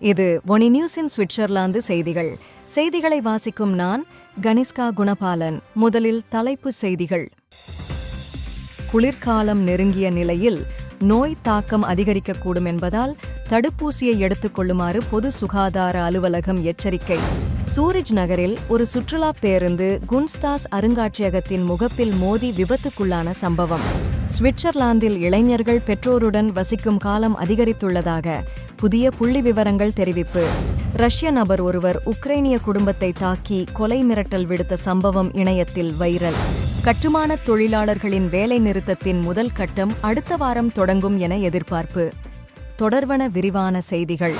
இது ஒனி நியூஸின் சுவிட்சர்லாந்து செய்திகள். செய்திகளை வாசிக்கும் நான் கனிஷ்கா குணபாலன். முதலில் தலைப்பு செய்திகள். குளிர்காலம் நெருங்கிய நிலையில் நோய் தாக்கம் அதிகரிக்கக்கூடும் என்பதால் தடுப்பூசியை எடுத்துக் கொள்ளுமாறு பொது சுகாதார அலுவலகம் எச்சரிக்கை. சூரிஜ் நகரில் ஒரு சுற்றுலா பேருந்து குன்ஸ்தாஸ் அருங்காட்சியகத்தின் முகப்பில் மோதி விபத்துக்குள்ளான சம்பவம். சுவிட்சர்லாந்தில் இளைஞர்கள் பெற்றோருடன் வசிக்கும் காலம் அதிகரித்துள்ளதாக புதிய புள்ளி விவரங்கள் தெரிவிப்பு. ரஷ்ய நபர் ஒருவர் உக்ரைனிய குடும்பத்தை தாக்கி கொலை மிரட்டல் விடுத்த சம்பவம் இணையத்தில் வைரல். கட்டுமானத் தொழிலாளர்களின் வேலை நிறுத்தத்தின் முதல் கட்டம் அடுத்த வாரம் தொடங்கும் என எதிர்பார்ப்பு. தொடர்வன விரிவான செய்திகள்.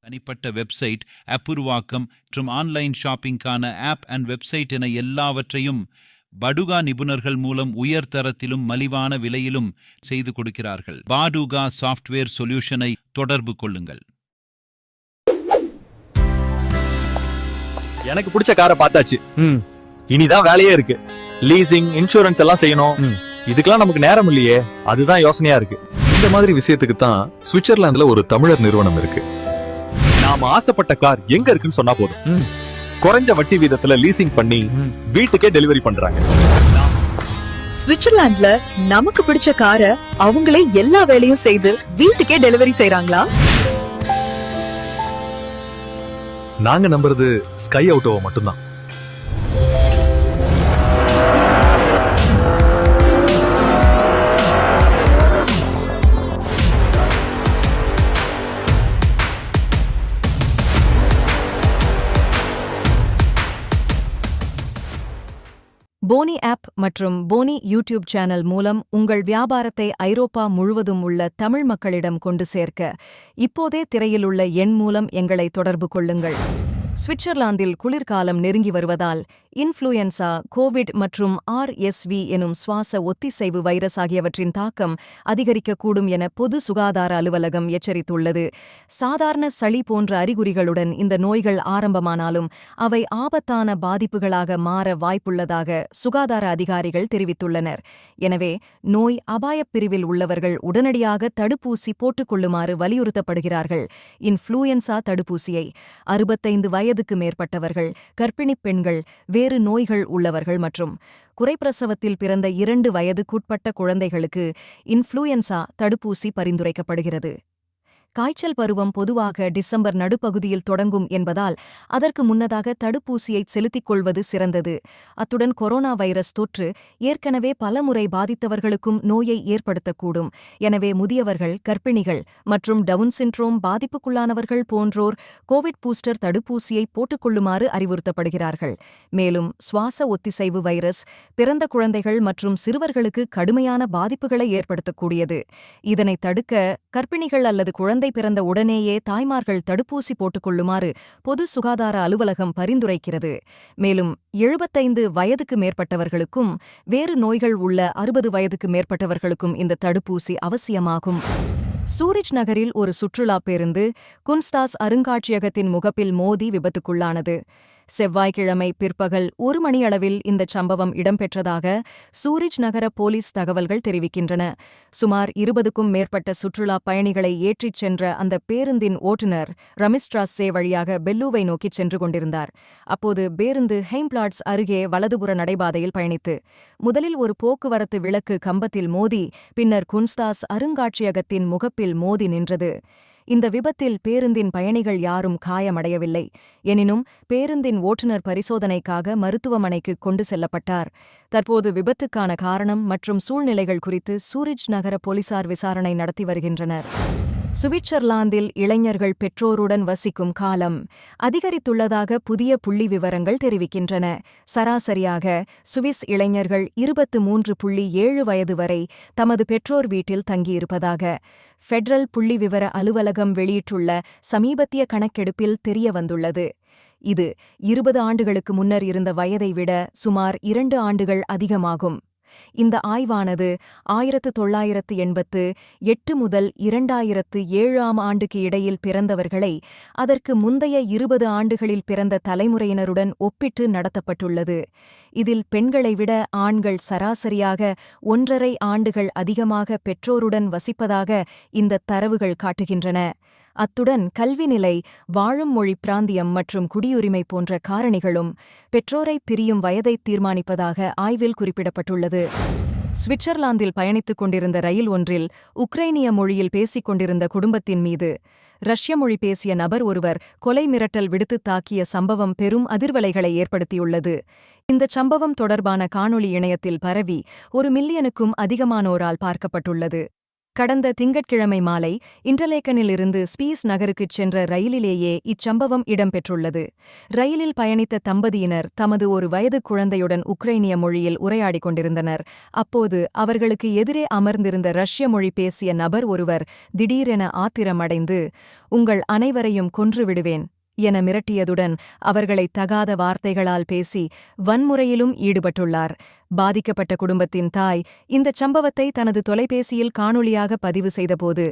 தனிப்பட்ட வெப்சைட் ஆப் உருவாக்கம் மற்றும் ஆன்லைன் ஷாப்பிங்கான ஆப் அண்ட் வெப்சைட் என எல்லாவற்றையும் படுகா நிபுணர்கள் மூலம் உயர் தரத்திலும் மலிவான விலையிலும் செய்து கொடுக்கிறார்கள். பாடுகா சாஃப்ட்வேர் சொல்யூஷனை தொடர்பு கொள்ளுங்கள். எனக்கு பிடிச்ச காரை பார்த்தாச்சு. ம். இனிதான் வேலையே இருக்கு. லீசிங் இன்சூரன்ஸ் எல்லாம் செய்யணும். ம். இதுக்கெல்லாம் நமக்கு நேரம் இல்லையே. அதுதான் யோசனையா இருக்கு. இந்த மாதிரி விஷயத்துக்கு தான் சுவிட்சர்லாந்துல ஒரு தமிழர் நிறுவனம் இருக்கு. நாம ஆசைப்பட்ட கார் எங்க இருக்குன்னு சொன்னா போதும். குறைஞ்ச வட்டி வீதத்துல லீசிங் பண்ணி. வீட்டுக்கே டெலிவரி பண்றாங்க. சுவிட்சர்லாந்துல நமக்கு பிடிச்ச காரை அவங்களே எல்லா வேலையும் செய்து வீட்டுக்கே டெலிவரி செய்றாங்களா? நாங்க நம்புறது ஸ்கை அவுட்டோவை மட்டும்தான். போனி ஆப் மற்றும் போனி யூடியூப் சேனல் மூலம் உங்கள் வியாபாரத்தை ஐரோப்பா முழுவதும் உள்ள தமிழ் மக்களிடம் கொண்டு சேர்க்க இப்போதே திரையில் உள்ள எண் மூலம் எங்களை தொடர்பு கொள்ளுங்கள். சுவிட்சர்லாந்தில் குளிர்காலம் நெருங்கி வருவதால் இன்ஃப்ளூயன்சா கோவிட் மற்றும் ஆர்எஸ்வி எனும் சுவாச ஒத்திசைவு வைரஸ் ஆகியவற்றின் தாக்கம் அதிகரிக்கக்கூடும் என பொது சுகாதார அலுவலகம் எச்சரித்துள்ளது. சாதாரண சளி போன்ற அறிகுறிகளுடன் இந்த நோய்கள் ஆரம்பமானாலும் அவை ஆபத்தான பாதிப்புகளாக மாற வாய்ப்புள்ளதாக சுகாதார அதிகாரிகள் தெரிவித்துள்ளனர். எனவே நோய் அபாயப் பிரிவில் உள்ளவர்கள் உடனடியாக தடுப்பூசி போட்டுக்கொள்ளுமாறு வலியுறுத்தப்படுகிறார்கள். இன்ஃப்ளூயன்சா தடுப்பூசியை அறுபத்தைந்து வயதுக்கு மேற்பட்டவர்கள் கர்ப்பிணிப் பெண்கள் வேறு நோய்கள் உள்ளவர்கள் மற்றும் குறைப்பிரசவத்தில் பிறந்த இரண்டு வயதுக்குட்பட்ட குழந்தைகளுக்கு இன்ஃப்ளூயன்சா தடுப்பூசி பரிந்துரைக்கப்படுகிறது. காய்ச்சல் பருவம் பொதுவாக டிசம்பர் நடுப்பகுதியில் தொடங்கும் என்பதால் அதற்கு முன்னதாக தடுப்பூசியை செலுத்திக் கொள்வது சிறந்தது. அத்துடன் கொரோனா வைரஸ் தொற்று ஏற்கனவே பலமுறை பாதித்தவர்களுக்கும் நோயை ஏற்படுத்தக்கூடும். எனவே முதியவர்கள் கர்ப்பிணிகள் மற்றும் டவுன் சிண்ட்ரோம் பாதிப்புக்குள்ளானவர்கள் போன்றோர் கோவிட் பூஸ்டர் தடுப்பூசியை போட்டுக்கொள்ளுமாறு அறிவுறுத்தப்படுகிறார்கள். மேலும் சுவாச ஒத்திசைவு வைரஸ் பிறந்த குழந்தைகள் மற்றும் சிறுவர்களுக்கு கடுமையான பாதிப்புகளை ஏற்படுத்தக்கூடியது. இதனை தடுக்க கர்ப்பிணிகள் அல்லது குழந்தை பிறந்த உடனேயே தாய்மார்கள் தடுப்பூசி போட்டுக்கொள்ளுமாறு பொது சுகாதார அலுவலகம் பரிந்துரைக்கிறது. மேலும் எழுபத்தைந்து வயதுக்கு மேற்பட்டவர்களுக்கும் வேறு நோய்கள் உள்ள அறுபது வயதுக்கு மேற்பட்டவர்களுக்கும் இந்த தடுப்பூசி அவசியமாகும். சூரிச் நகரில் ஒரு சுற்றுலா பேருந்து குன்ஸ்தாஸ் அருங்காட்சியகத்தின் முகப்பில் மோதி விபத்துக்குள்ளானது. செவ்வாய்க்கிழமை பிற்பகல் ஒரு மணியளவில் இந்தச் சம்பவம் இடம்பெற்றதாக சூரிஜ் நகர போலீஸ் தகவல்கள் தெரிவிக்கின்றன. சுமார் இருபதுக்கும் மேற்பட்ட சுற்றுலா பயணிகளை ஏற்றிச் சென்ற அந்த பேருந்தின் ஓட்டுநர் ரமிஸ்ட்ராஸே வழியாக பெல்லூவை நோக்கிச் சென்று கொண்டிருந்தார். அப்போது பேருந்து ஹெய்ம்பிளாட்ஸ் அருகே வலதுபுற நடைபாதையில் பயணித்து முதலில் ஒரு போக்குவரத்து விளக்கு கம்பத்தில் மோதி பின்னர் குன்ஸ்தாஸ் அருங்காட்சியகத்தின் முகப்பில் மோதி நின்றது. இந்த விபத்தில் பேருந்தின் பயணிகள் யாரும் காயமடையவில்லை. எனினும் பேருந்தின் ஓட்டுநர் பரிசோதனைக்காக மருத்துவமனைக்கு கொண்டு செல்லப்பட்டார். தற்போது விபத்துக்கான காரணம் மற்றும் சூழ்நிலைகள் குறித்து சூரிஜ் நகர போலீசார் விசாரணை நடத்தி வருகின்றனர். சுவிட்சர்லாந்தில் இளைஞர்கள் பெற்றோருடன் வசிக்கும் காலம் அதிகரித்துள்ளதாக புதிய புள்ளி விவரங்கள் தெரிவிக்கின்றன. சராசரியாக சுவிஸ் இளைஞர்கள் இருபத்து மூன்று புள்ளி ஏழு வயது வரை தமது பெற்றோர் வீட்டில் தங்கியிருப்பதாக ஃபெடரல் புள்ளிவிவர அலுவலகம் வெளியிட்டுள்ள சமீபத்திய கணக்கெடுப்பில் தெரிய வந்துள்ளது இது இருபது ஆண்டுகளுக்கு முன்னர் இருந்த வயதை விட சுமார் இரண்டு ஆண்டுகள் அதிகமாகும். இந்த ஆய்வானது ஆயிரத்து தொள்ளாயிரத்து எண்பத்து எட்டு முதல் இரண்டாயிரத்து ஏழாம் ஆண்டுக்கு இடையில் பிறந்தவர்களை அதற்கு முந்தைய இருபது ஆண்டுகளில் பிறந்த தலைமுறையினருடன் ஒப்பிட்டு நடத்தப்பட்டுள்ளது. இதில் பெண்களை விட ஆண்கள் சராசரியாக ஒன்றரை ஆண்டுகள் அதிகமாக பெற்றோருடன் வசிப்பதாக இந்த தரவுகள் காட்டுகின்றன. அத்துடன் கல்வி நிலை வாழும் மொழி பிராந்தியம் மற்றும் குடியுரிமை போன்ற காரணிகளும் பெற்றோரை பிரியும் வயதை தீர்மானிப்பதாக ஆய்வில் குறிப்பிடப்பட்டுள்ளது. சுவிட்சர்லாந்தில் பயணித்துக் கொண்டிருந்த ரயில் ஒன்றில் உக்ரைனிய மொழியில் பேசிக் கொண்டிருந்த குடும்பத்தின் மீது ரஷ்ய மொழி பேசிய நபர் ஒருவர் கொலை மிரட்டல் விடுத்துத் தாக்கிய சம்பவம் பெரும் அதிர்வலைகளை ஏற்படுத்தியுள்ளது. இந்தச் சம்பவம் தொடர்பான காணொளி இணையத்தில் பரவி ஒரு மில்லியனுக்கும் அதிகமானோரால் பார்க்கப்பட்டுள்ளது. கடந்த திங்கட்கிழமை மாலை இன்டர்லேக்கனிலிருந்து ஸ்பீஸ் நகருக்குச் சென்ற ரயிலிலேயே இச்சம்பவம் இடம்பெற்றுள்ளது. ரயிலில் பயணித்த தம்பதியினர் தமது ஒரு வயது குழந்தையுடன் உக்ரைனிய மொழியில் உரையாடிக் கொண்டிருந்தனர். அப்போது அவர்களுக்கு எதிரே அமர்ந்திருந்த ரஷ்ய மொழி பேசிய நபர் ஒருவர் திடீரென ஆத்திரமடைந்து உங்கள் அனைவரையும் கொன்றுவிடுவேன் என மிரட்டியதுடன் அவர்களை தகாத வார்த்தைகளால் பேசி வன்முறையிலும் ஈடுபட்டுள்ளார். பாதிக்கப்பட்ட குடும்பத்தின் தாய் இந்தச் சம்பவத்தை தனது தொலைபேசியில் காணொளியாக பதிவு செய்தபோது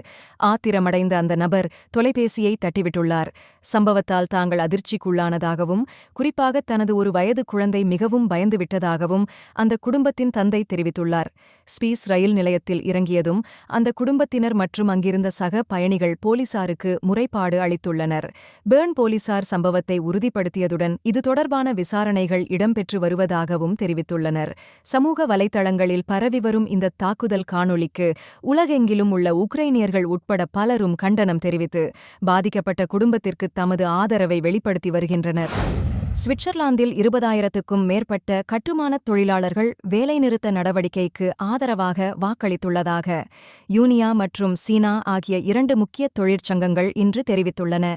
ஆத்திரமடைந்த அந்த நபர் தொலைபேசியை தட்டிவிட்டுள்ளார். சம்பவத்தால் தாங்கள் அதிர்ச்சிக்குள்ளானதாகவும் குறிப்பாக தனது ஒரு வயது குழந்தை மிகவும் பயந்துவிட்டதாகவும் அந்த குடும்பத்தின் தந்தை தெரிவித்துள்ளார். ஸ்பீஸ் ரயில் நிலையத்தில் இறங்கியதும் அந்த குடும்பத்தினர் மற்றும் அங்கிருந்த சக பயணிகள் போலீசாருக்கு முறைப்பாடு அளித்துள்ளனர். பேர்ன் போலீசார் சம்பவத்தை உறுதிப்படுத்தியதுடன் இது தொடர்பான விசாரணைகள் இடம்பெற்று வருவதாகவும் தெரிவித்துள்ளனர். சமூக வலைத்தளங்களில் பரவி வரும் இந்த தாக்குதல் காணொளிக்கு உலகெங்கிலும் உள்ள உக்ரைனியர்கள் உட்பட பலரும் கண்டனம் தெரிவித்து பாதிக்கப்பட்ட குடும்பத்திற்கு தமது ஆதரவை வெளிப்படுத்தி வருகின்றனர். சுவிட்சர்லாந்தில் இருபதாயிரத்துக்கும் மேற்பட்ட கட்டுமானத் தொழிலாளர்கள் வேலைநிறுத்த நடவடிக்கைக்கு ஆதரவாக வாக்களித்துள்ளதாக யூனியா மற்றும் சீனா ஆகிய இரண்டு முக்கிய தொழிற்சங்கங்கள் இன்று தெரிவித்துள்ளன.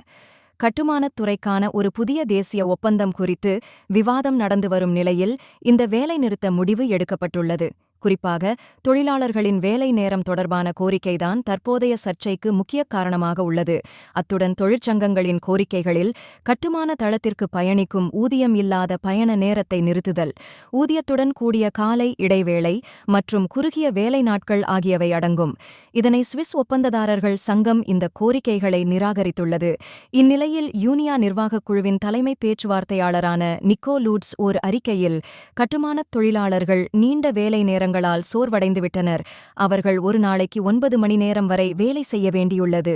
கட்டுமானத் துறைக்கான ஒரு புதிய தேசிய ஒப்பந்தம் குறித்து விவாதம் நடந்து வரும் நிலையில் இந்த வேலைநிறுத்த முடிவு எடுக்கப்பட்டுள்ளது. குறிப்பாக தொழிலாளர்களின் வேலை நேரம் தொடர்பான கோரிக்கைதான் தற்போதைய சர்ச்சைக்கு முக்கிய காரணமாக உள்ளது. அத்துடன் தொழிற்சங்கங்களின் கோரிக்கைகளில் கட்டுமான தளத்திற்கு பயணிக்கும் ஊதியம் இல்லாத பயண நேரத்தை நிறுத்துதல் ஊதியத்துடன் கூடிய காலை இடைவேளை மற்றும் குறுகிய வேலை நாட்கள் ஆகியவை அடங்கும். இதனை சுவிஸ் ஒப்பந்ததாரர்கள் சங்கம் இந்த கோரிக்கைகளை நிராகரித்துள்ளது. இந்நிலையில் யூனியா நிர்வாகக் குழுவின் தலைமை பேச்சுவார்த்தையாளரான நிக்கோ லூட்ஸ் ஓர் அறிக்கையில் கட்டுமானத் தொழிலாளர்கள் நீண்ட வேலை நேரங்களால் சோர்வடைந்துவிட்டனர். அவர்கள் ஒரு நாளைக்கு ஒன்பது மணி நேரம் வரை வேலை செய்ய வேண்டியுள்ளது.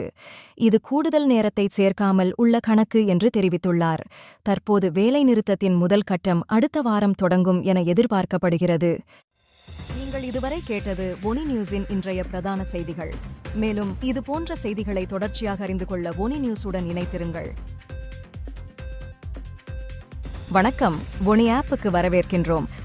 இது கூடுதல் நேரத்தை சேர்க்காமல் உள்ள கணக்கு என்று தெரிவித்துள்ளார். தற்போது வேலை நிறுத்தத்தின் முதல் கட்டம் அடுத்த வாரம் தொடங்கும் என எதிர்பார்க்கப்படுகிறது. நீங்கள் இதுவரை கேட்டது ஒனி நியூஸின் இன்றைய பிரதான செய்திகள். மேலும் இது போன்ற செய்திகளை தொடர்ச்சியாக அறிந்து கொள்ள ஒனி நியூஸுடன் இணைத்திருங்கள் வணக்கம். ஒனி ஆப்புக்கு வரவேற்கின்றோம்.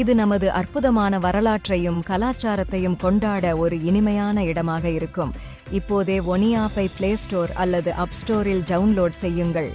இது நமது அற்புதமான வரலாற்றையும் கலாச்சாரத்தையும் கொண்டாட ஒரு இனிமையான இடமாக இருக்கும். இப்போதே ஒனி ஆப்பை பிளே ஸ்டோர் அல்லது அப் ஸ்டோரில் டவுன்லோட் செய்யுங்கள்.